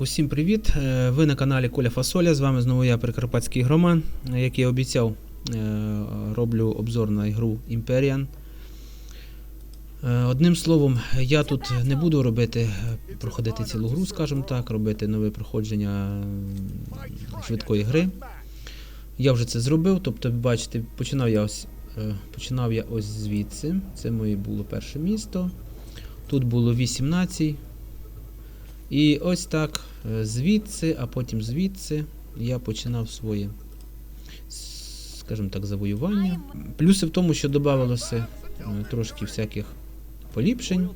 Усім привіт! Е, Ви на каналі Коля Фасоля. З вами знову я, Прикарпатський Громан. Е, Як я обіцяв, е, роблю обзор на ігру. Е, Одним словом, я тут не буду робити, е, проходити цілу гру, скажімо так, робити нове проходження швидкої гри. Я вже це зробив, тобто, бачите, починав я ось, починав я ось звідси. Це моє було перше місто. Тут було 8 націй. І ось так, звідси, а потім звідси я починав своє, скажімо так, завоювання. Плюси в тому, що додавалося е, трошки всяких поліпшень.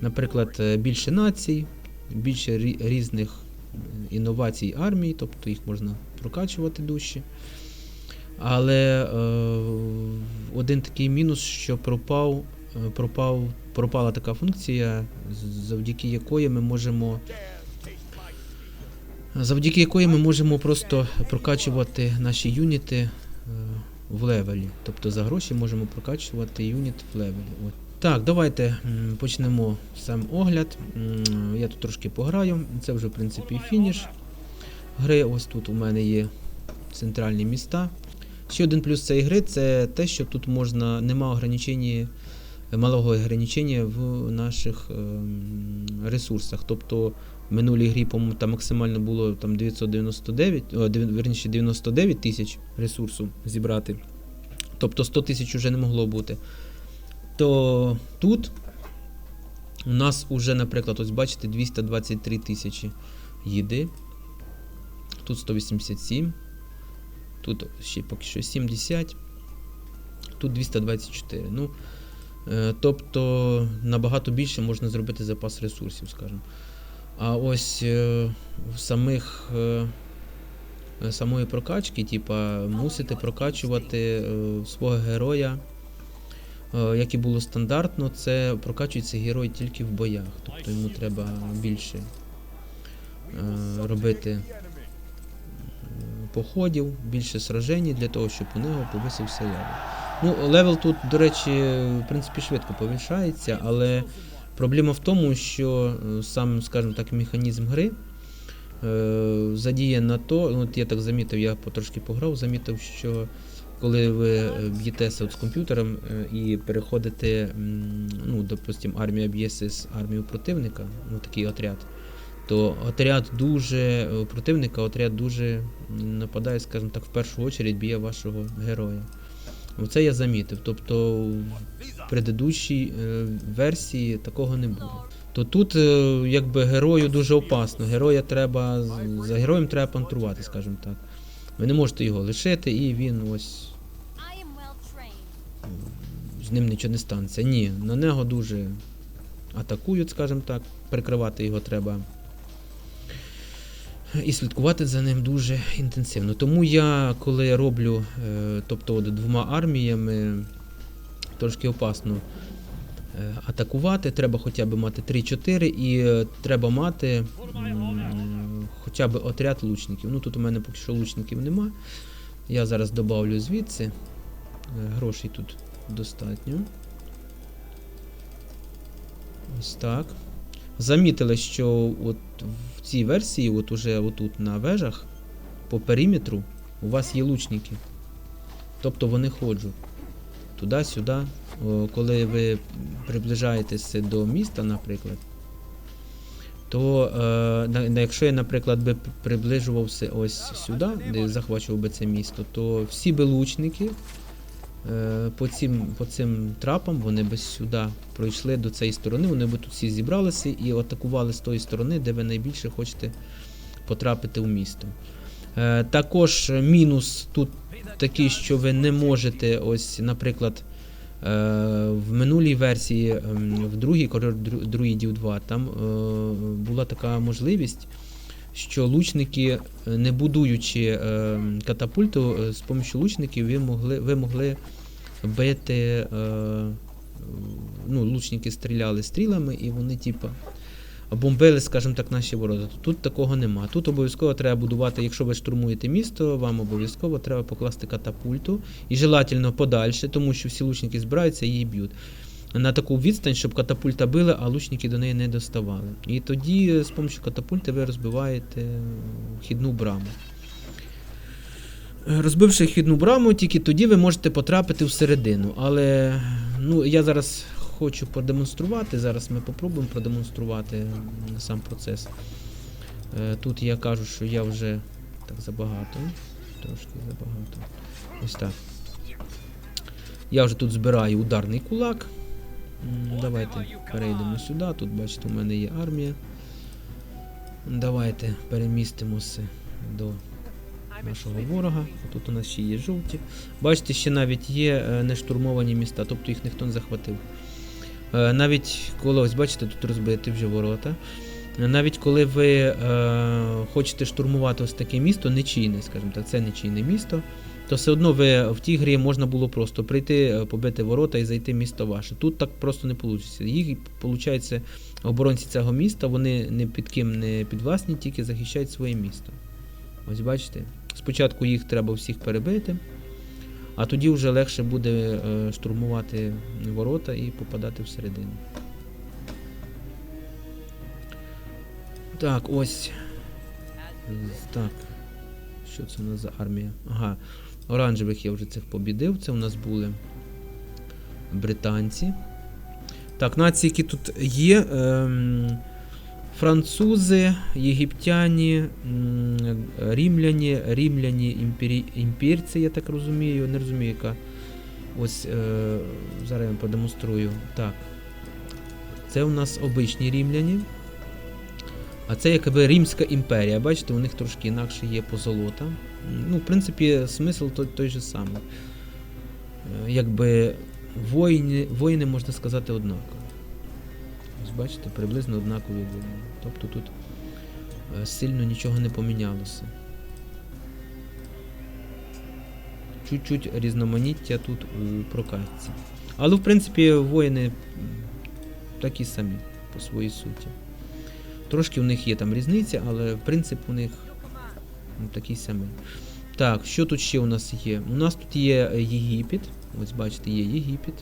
Наприклад, е, більше націй, більше різних е, інновацій армії, тобто їх можна прокачувати дужче. Але е, один такий мінус, що пропав, е, пропав, пропала така функція, завдяки якої ми можемо. Завдяки якої ми можемо просто прокачувати наші юніти е, в левелі. Тобто за гроші можемо прокачувати юніт в левелі. От. Так, давайте почнемо сам огляд. Я тут трошки пограю. Це вже в принципі фініш гри. Ось тут у мене є центральні міста. Ще один плюс цієї гри це те, що тут можна, нема ограничення, малого ограничення в наших ем, ресурсах. Тобто минулій грі, по-моєму, там максимально було там 999, о, верніше 99 тисяч ресурсу зібрати. Тобто 100 тисяч вже не могло бути. То тут у нас уже, наприклад, ось бачите, 223 тисячі їди. Тут 187. Тут ще поки що 70. Тут 224. Ну, е, тобто набагато більше можна зробити запас ресурсів, скажімо. А ось е, в самих е, самої прокачки, типа, мусите прокачувати е, свого героя. Як і було стандартно, це прокачується герой тільки в боях. Тобто йому треба більше робити походів, більше сражень для того, щоб у нього повисився левел. Ну, левел тут, до речі, в принципі, швидко повишається, але проблема в тому, що е, сам, скажімо так, механізм гри е, задіє на то, от я так замітив, я потрошки пограв, замітив, що коли ви е, б'єтеся з комп'ютером і переходите, ну, допустим, армія б'ється з армією противника, ну такий отряд, то отряд дуже противника отряд дуже нападає, скажімо так, в першу очередь б'є вашого героя. Оце я замітив. Тобто в предыдущій е, версії такого не було. То тут е, якби герою дуже опасно. Героя треба за героєм треба пантрувати, скажімо так. Ви не можете його лишити, і він ось з ним нічого не станеться. Ні, на нього дуже атакують, скажімо так. Прикривати його треба. І слідкувати за ним дуже інтенсивно. Тому я, коли роблю, е, тобто от двома арміями, трошки опасно е, атакувати, треба хоча б мати 3-4 і е, треба мати хоча б отряд лучників. Ну тут у мене поки що лучників нема. Я зараз добавлю звідси. Грошей тут достатньо. Ось так. Замітили, що от в цій версії, от уже отут на вежах, по периметру, у вас є лучники. Тобто вони ходжуть туди-сюди. Коли ви приближаєтеся до міста, наприклад, то е, якщо я, наприклад, би приближувався ось сюди, де захвачував би це місто, то всі би лучники по цим, по цим трапам вони би сюди пройшли до цієї сторони, вони би тут всі зібралися і атакували з тої сторони, де ви найбільше хочете потрапити в місто. Е, також мінус тут такий, що ви не можете, ось, наприклад, е, в минулій версії, ем, в другій дру- друїдів 2, там е, була така можливість, що лучники, е, не будуючи е, катапульту, е, з допомогою лучників ви могли, ви могли бити. Ну, лучники стріляли стрілами, і вони, типа, бомбили, скажімо так, наші ворота. Тут такого нема. Тут обов'язково треба будувати, якщо ви штурмуєте місто, вам обов'язково треба покласти катапульту і желательно подальше, тому що всі лучники збираються і її б'ють. На таку відстань, щоб катапульта била, а лучники до неї не доставали. І тоді е, з допомогою катапульти ви розбиваєте е, вхідну браму. Розбивши вхідну браму, тільки тоді ви можете потрапити всередину. Але ну, я зараз хочу продемонструвати. Зараз ми попробуємо продемонструвати сам процес. Е, Тут я кажу, що я вже так забагато. Трошки забагато. Ось так. Я вже тут збираю ударний кулак. Давайте перейдемо сюди. Тут, бачите, у мене є армія. Давайте перемістимося до нашого ворога. Тут у нас ще є жовті. Бачите, ще навіть є е, нештурмовані міста, тобто їх ніхто не захватив. Е, Навіть коли ось бачите, тут розбиті вже ворота. Навіть коли ви е, хочете штурмувати ось таке місто, нечійне, скажімо так, це нечійне місто, то все одно ви в тій грі можна було просто прийти, е, побити ворота і зайти в місто ваше. Тут так просто не вийде. Їх, виходить, оборонці цього міста, вони не під ким не підвласні, тільки захищають своє місто. Ось бачите. Спочатку їх треба всіх перебити, а тоді вже легше буде е, штурмувати ворота і попадати всередину. Так, ось. Так. Що це у нас за армія? Ага. Оранжевих я вже цих побідив. Це у нас були британці. Так, нації, які тут є. Ем, французи, єгиптяні, рімляні, рімляні імпері... імперці, я так розумію. Не розумію, яка. Ось е, зараз я вам продемонструю. Так. Це у нас обичні рімляні. А це якби Римська імперія. Бачите, у них трошки інакше є позолота. Ну, в принципі, смисл той, той же самий. Е, Якби воїни, воїни, можна сказати, однакові. Бачите, приблизно однакові воїни. Тобто тут е, сильно нічого не помінялося. Чуть-чуть різноманіття тут у прокатці. Але, в принципі, воїни такі самі по своїй суті. Трошки в них є там різниця, але принцип у них ну, такий самий. Так, що тут ще у нас є? У нас тут є е, Єгипет. Ось бачите, є Єгипет.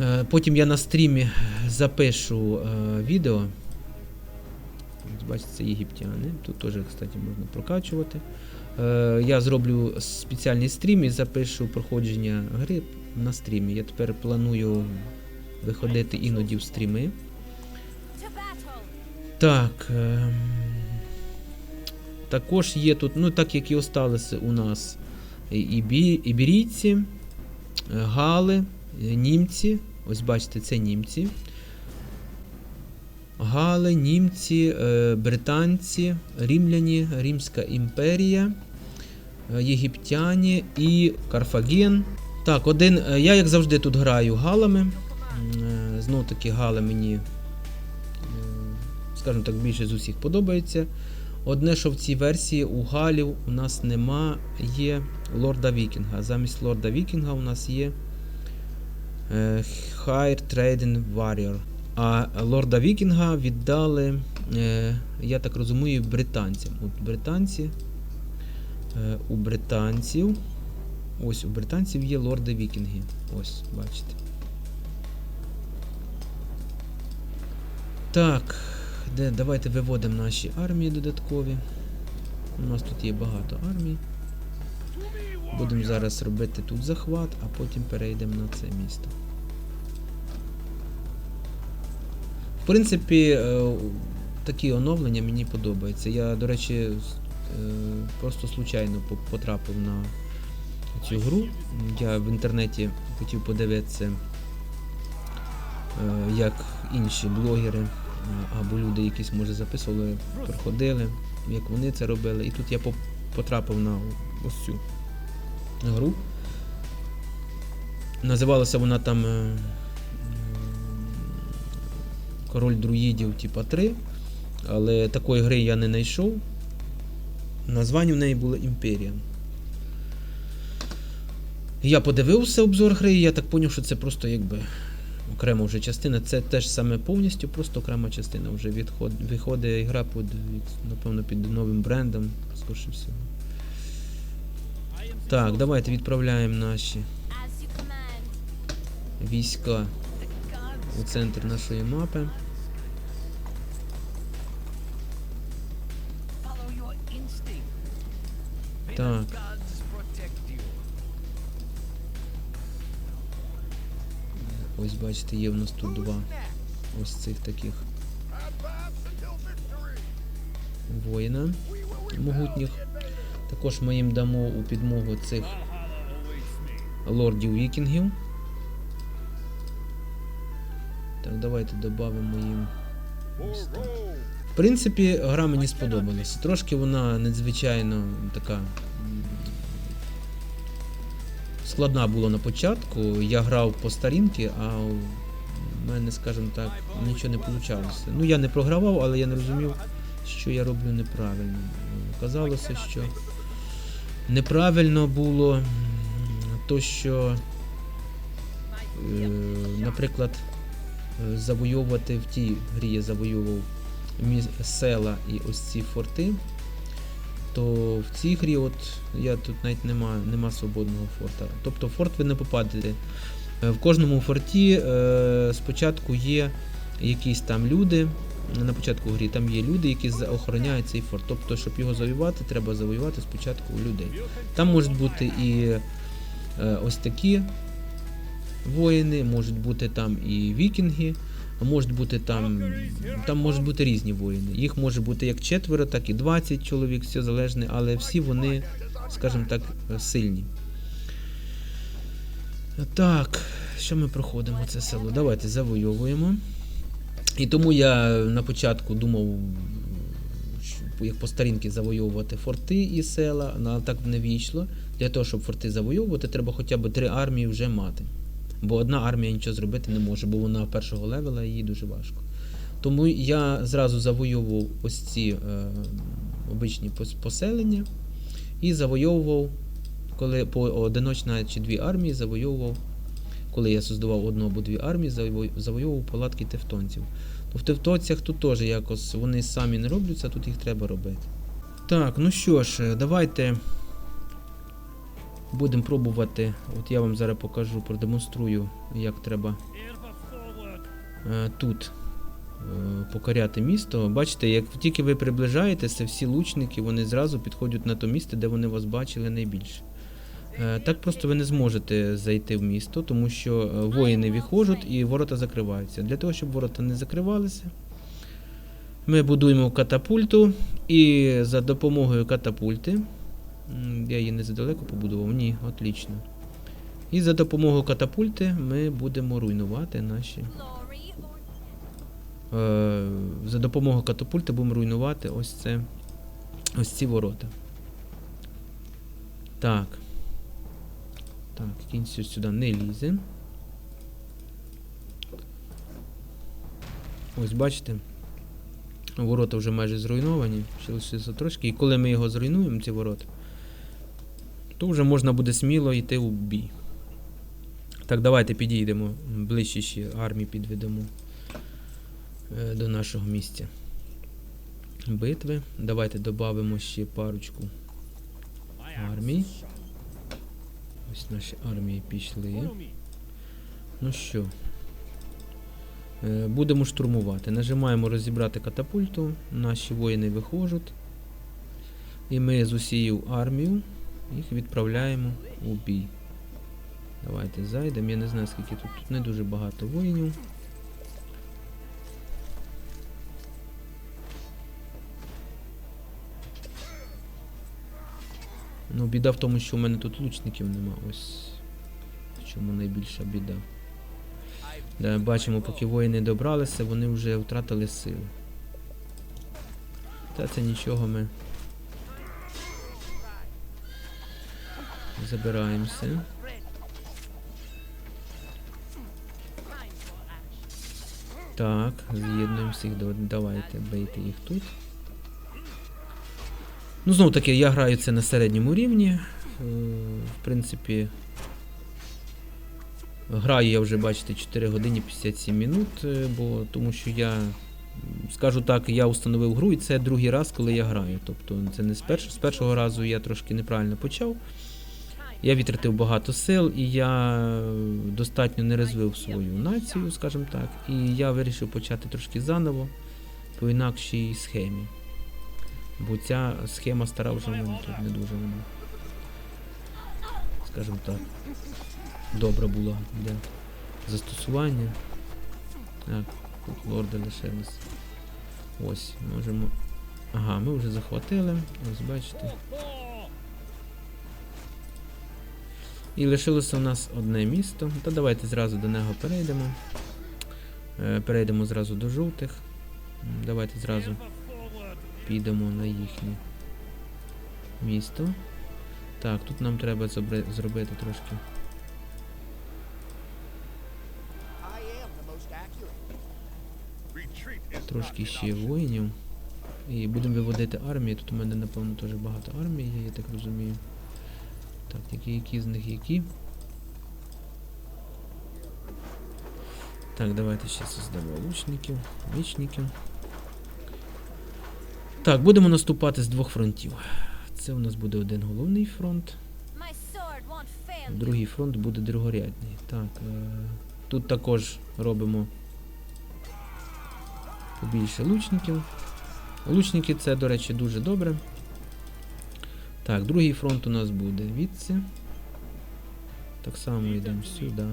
Е, Потім я на стрімі запишу е, відео. Ось бачите, це єгиптяни. Тут теж, кстати, можна прокачувати. Я зроблю спеціальний стрім і запишу проходження гри на стрімі. Я тепер планую виходити іноді в стріми. Так. ем, Також є тут, ну так як і осталися у нас і- ібі, іберійці, е, гали, е, німці. Ось бачите, це німці. Гали, німці, е, британці, римляні, Римська імперія, єгиптяні і Карфаген. Так, один. Я, як завжди, тут граю галами. Знов таки гали мені скажімо так, більше з усіх подобається. Одне, що в цій версії у Галів у нас нема є Лорда Вікінга. Замість Лорда Вікінга у нас є е, Higher Trading Warrior. А Лорда Вікінга віддали, е, я так розумію, британцям. От британці. Е, у британців. Ось у британців є лорди Вікінги. Ось, бачите. Так, де, давайте виводимо наші армії додаткові. У нас тут є багато армій. Будемо зараз робити тут захват, а потім перейдемо на це місто. В принципі, е, такі оновлення мені подобаються. Я, до речі, е, просто случайно потрапив на цю гру. Я в інтернеті хотів подивитися, е, як інші блогери або люди якісь, може, записували, проходили, як вони це робили. І тут я потрапив на ось цю гру. Називалася вона там е, Король друїдів, типа 3. Але такої гри я не знайшов. Названня в неї було Імперія. Я подивився обзор гри, і я так зрозумів, що це просто якби окрема вже частина. Це теж саме повністю, просто окрема частина. Вже відход, виходить гра під, напевно, під новим брендом, скоріше всього. Так, давайте відправляємо наші війська у центр нашої мапи. Так. Ось бачите, є в нас тут два ось цих таких воїна могутніх. Також ми їм дамо у підмогу цих лордів вікінгів. Так, давайте додамо їм. Ось так. В принципі, гра мені сподобалась. Трошки вона надзвичайно така. Складна була на початку. Я грав по старінки, а у мене, скажімо так, нічого не вийшло. Ну, я не програвав, але я не розумів, що я роблю неправильно. Казалося, що неправильно було то, що, е, наприклад, завойовувати в тій грі я завойовував села і ось ці форти, то в цій грі от я тут навіть нема, нема свободного форта. Тобто форт ви не попадете. Е, В кожному форті е, спочатку є якісь там люди. На початку грі там є люди, які охороняють цей форт. Тобто, щоб його завоювати, треба завоювати спочатку людей. Там можуть бути і е, ось такі воїни, можуть бути там і вікінги, можуть бути там, там можуть бути різні воїни. Їх може бути як четверо, так і 20 чоловік, все залежне, але всі вони, скажімо так, сильні. Так, що ми проходимо це село? Давайте завойовуємо. І тому я на початку думав, як по старінки завойовувати форти і села, але так не вийшло. Для того, щоб форти завойовувати, треба хоча б три армії вже мати. Бо одна армія нічого зробити не може, бо вона першого левела їй дуже важко. Тому я зразу завойовував ось ці е, обичні поселення і завойовував, коли по одиночна чи дві армії завойовував, коли я создавав одну або дві армії, заво- завойовував палатки тевтонців. То в тевтонцях тут теж якось вони самі не робляться, тут їх треба робити. Так, ну що ж, давайте будемо пробувати. От я вам зараз покажу, продемонструю, як треба е, тут е, покоряти місто. Бачите, як тільки ви приближаєтеся, всі лучники вони зразу підходять на то місце, де вони вас бачили найбільше. Е, Так просто ви не зможете зайти в місто, тому що воїни виходять і ворота закриваються. Для того, щоб ворота не закривалися, ми будуємо катапульту і за допомогою катапульти. Я її не задалеко побудував, ні, отлично. І за допомогою катапульти ми будемо руйнувати наші. Е, за допомогою катапульти будемо руйнувати ось це. Ось ці ворота. Так. Так, кінь сю- сюди не лізе. Ось бачите. Ворота вже майже зруйновані. Ще лишилося трошки. І коли ми його зруйнуємо, ці ворота, то вже можна буде сміло йти у бій. Так, давайте підійдемо ближче ще армії підведемо е, до нашого місця битви. Давайте додамо ще парочку армій. Ось наші армії пішли. Ну що, е, будемо штурмувати. Нажимаємо розібрати катапульту. Наші воїни виходять. І ми з усією армією їх відправляємо у бій. Давайте зайдемо. Я не знаю, скільки тут. Тут не дуже багато воїнів. Ну, біда в тому, що у мене тут лучників нема. Ось в чому найбільша біда. Да, бачимо, поки воїни добралися, вони вже втратили сили. Та це нічого ми. Забираємося. Так, з'єднуємо всіх. Давайте, бейте їх тут. Ну, знову таки, я граю це на середньому рівні. Е, В принципі, граю я вже, бачите, 4 години 57 минут, е, бо тому що я, скажу так, я установив гру, і це другий раз, коли я граю. Тобто це не з першого, з першого разу я трошки неправильно почав. Я відтратив багато сил, і я достатньо не розвив свою націю, скажімо так. І я вирішив почати трошки заново по інакшій схемі. Бо ця схема стара вже в мене тут не дуже вона. Скажімо так. Добра була для застосування. Так, тут лорди лишились. Ось, можемо. Ага, ми вже захватили. Ось бачите. І лишилося у нас одне місто. Та давайте зразу до нього перейдемо. Е, Перейдемо зразу до жовтих. Давайте зразу підемо на їхнє місто. Так, тут нам треба зробити трошки. Трошки ще воїнів. І будемо виводити армії. Тут у мене, напевно, теж багато армій є, я так розумію. Так, які, які з них які. Так, давайте ще создамо лучників, мічників. Так, будемо наступати з двох фронтів. Це у нас буде один головний фронт, другий фронт буде другорядний. Так, е, тут також робимо побільше лучників. Лучники це, до речі, дуже добре. Так, другий фронт у нас буде відси. Так само йдемо сюди.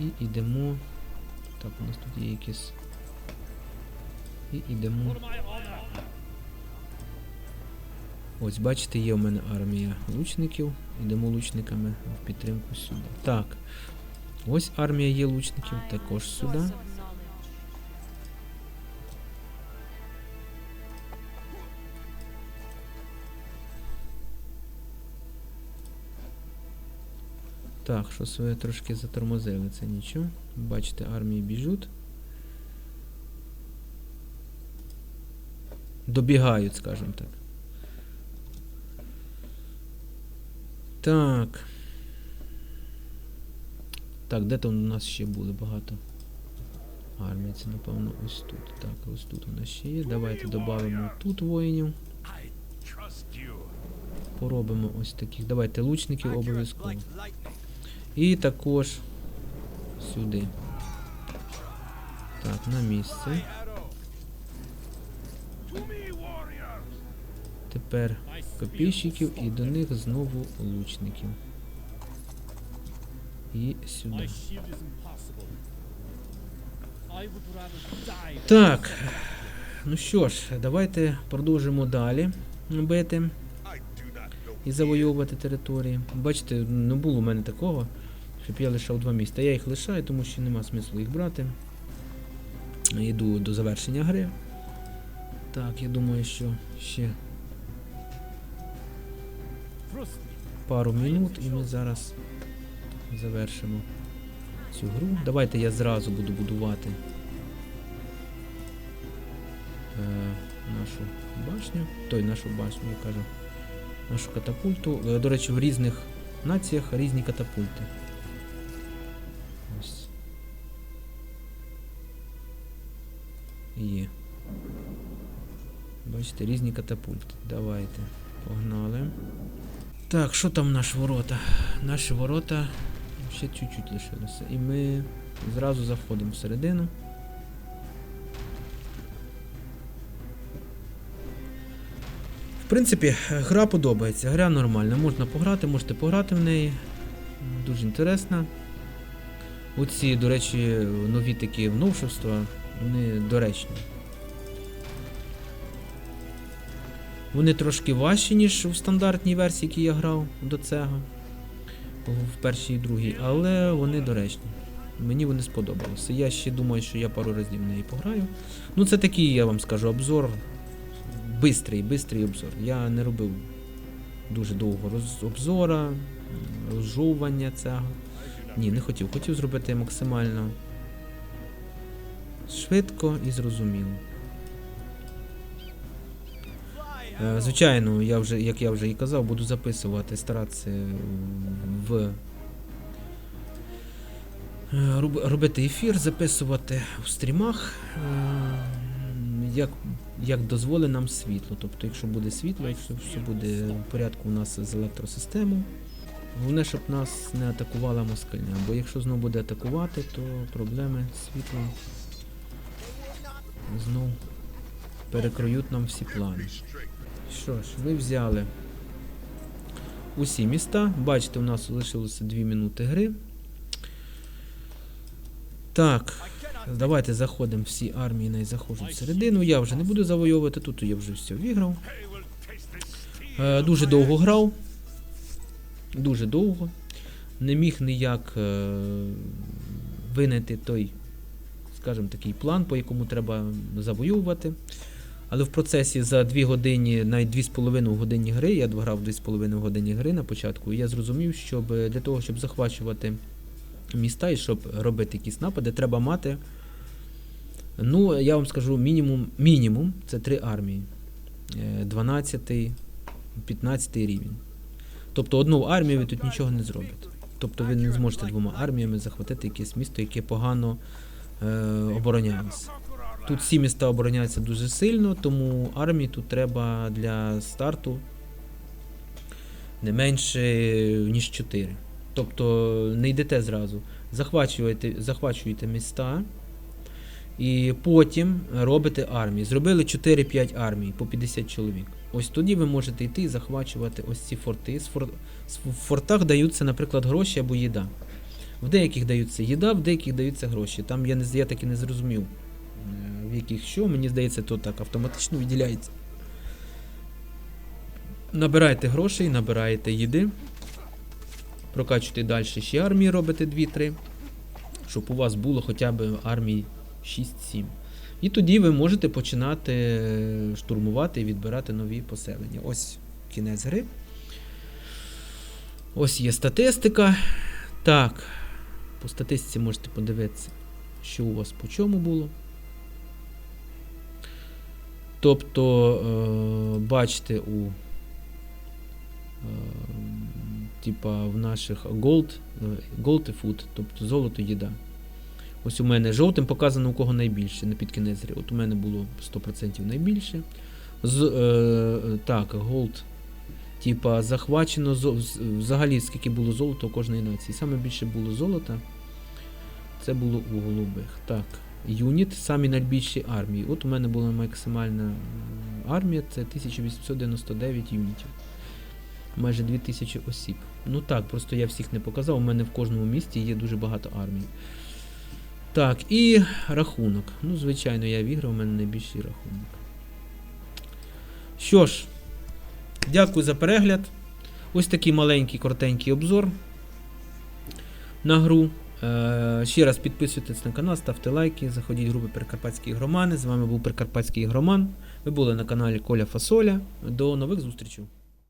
І йдемо. Так, у нас тут є якісь. І йдемо. Ось, бачите, є у мене армія лучників. Йдемо лучниками в підтримку сюди. Так. Ось армія є лучників, також сюди. Так, щось ви трошки затормозили, це нічого. Бачите, армії біжуть. Добігають, скажімо так. Так. Так, де там у нас ще були багато армій? Це, напевно, ось тут. Так, ось тут у нас ще є. Давайте додамо тут воїнів. Поробимо ось таких. Давайте лучників обов'язково. І також сюди. Так, на місце. Тепер копійщиків і до них знову лучників. І сюди. Так. Ну що ж, давайте продовжимо далі бити і завоювати території. Бачите, не було у мене такого, щоб я лишав два міста. Я їх лишаю, тому що нема смислу їх брати. Йду до завершення гри. Так, я думаю, що ще пару минут і ми зараз завершимо цю гру. Давайте я зразу буду будувати е, нашу башню. Той нашу башню, я кажу. Нашу катапульту. Е, До речі, в різних націях різні катапульти. Бачите, різні катапульти. Давайте. Погнали. Так, що там наші ворота? Наші ворота ще чуть-чуть лишилося. І ми зразу заходимо всередину. В принципі, гра подобається. Гра нормальна. Можна пограти, можете пограти в неї. Дуже інтересна. Оці, до речі, нові такі новшества, вони доречні. Вони трошки важчі, ніж в стандартній версії, які я грав до цього. В першій і другій, але вони доречні. Мені вони сподобалися. Я ще думаю, що я пару разів в неї пограю. Ну, це такий, я вам скажу, обзор. Бистрий, бистрий обзор. Я не робив дуже довго роз... обзора, розжовування цього. Ні, не хотів. Хотів зробити максимально швидко і зрозуміло. Звичайно, я вже, як я вже і казав, буду записувати, старатися в е, робити ефір, записувати в стрімах. Е, як, як дозволить нам світло. Тобто, якщо буде світло, якщо все буде в порядку у нас з електросистемою, головне, щоб нас не атакувала москальня. Бо якщо знову буде атакувати, то проблеми з світлом знов перекроють нам всі плани. Що ж, ви взяли усі міста. Бачите, у нас лишилося 2 минути гри. Так, давайте заходимо всі армії, най заходжуть всередину. Я вже не буду завойовувати, тут я вже все виграв. Е, дуже довго грав. Дуже довго. Не міг ніяк е, винайти той, скажімо, такий план, по якому треба завоювати. Але в процесі за 2 години, навіть 2,5 години гри, я грав 2,5 години гри на початку, і я зрозумів, що для того, щоб захвачувати міста і щоб робити якісь напади, треба мати. Ну, я вам скажу, мінімум, мінімум це три армії. Е, 12, 15 рівень. Тобто одну армію ви тут нічого не зробите. Тобто ви не зможете двома арміями захватити якесь місто, яке погано е, оборонялося. Тут всі міста обороняються дуже сильно, тому армії тут треба для старту не менше, ніж 4. Тобто не йдете зразу. Захвачуєте, захвачуєте міста і потім робите армії. Зробили 4-5 армій по 50 чоловік. Ось тоді ви можете йти і захвачувати ось ці форти. В фортах даються, наприклад, гроші або їда. В деяких даються їда, в деяких даються гроші. Там я, не, я так і не зрозумів, яких що. Мені здається, то так автоматично виділяється. Набираєте грошей, набираєте їди. Прокачуєте далі ще армії, робите 2-3. Щоб у вас було хоча б армій 6-7. І тоді ви можете починати е, штурмувати і відбирати нові поселення. Ось кінець гри. Ось є статистика. Так, по статистиці можете подивитися, що у вас по чому було. Тобто, е, бачите, у е, типа в наших gold, е, gold і food, тобто золото їда. Ось у мене жовтим показано у кого найбільше на під кінець гри. От у мене було 100% найбільше. З, е, так, gold. Типа захвачено взагалі скільки було золота у кожної нації. Саме більше було золота. Це було у голубих. Так. Юніт, самі найбільші армії. От у мене була максимальна армія, це 1899 юнітів. Майже 2000 осіб. Ну так, просто я всіх не показав. У мене в кожному місті є дуже багато армій. Так, і рахунок. Ну, звичайно, я виграв, у мене найбільший рахунок. Що ж, дякую за перегляд. Ось такий маленький коротенький обзор на гру. Е, ще раз підписуйтесь на канал, ставте лайки, заходіть в групи Прикарпатські ігромани. З вами був Прикарпатський ігроман. Ви були на каналі Коля Фасоля. До нових зустрічей.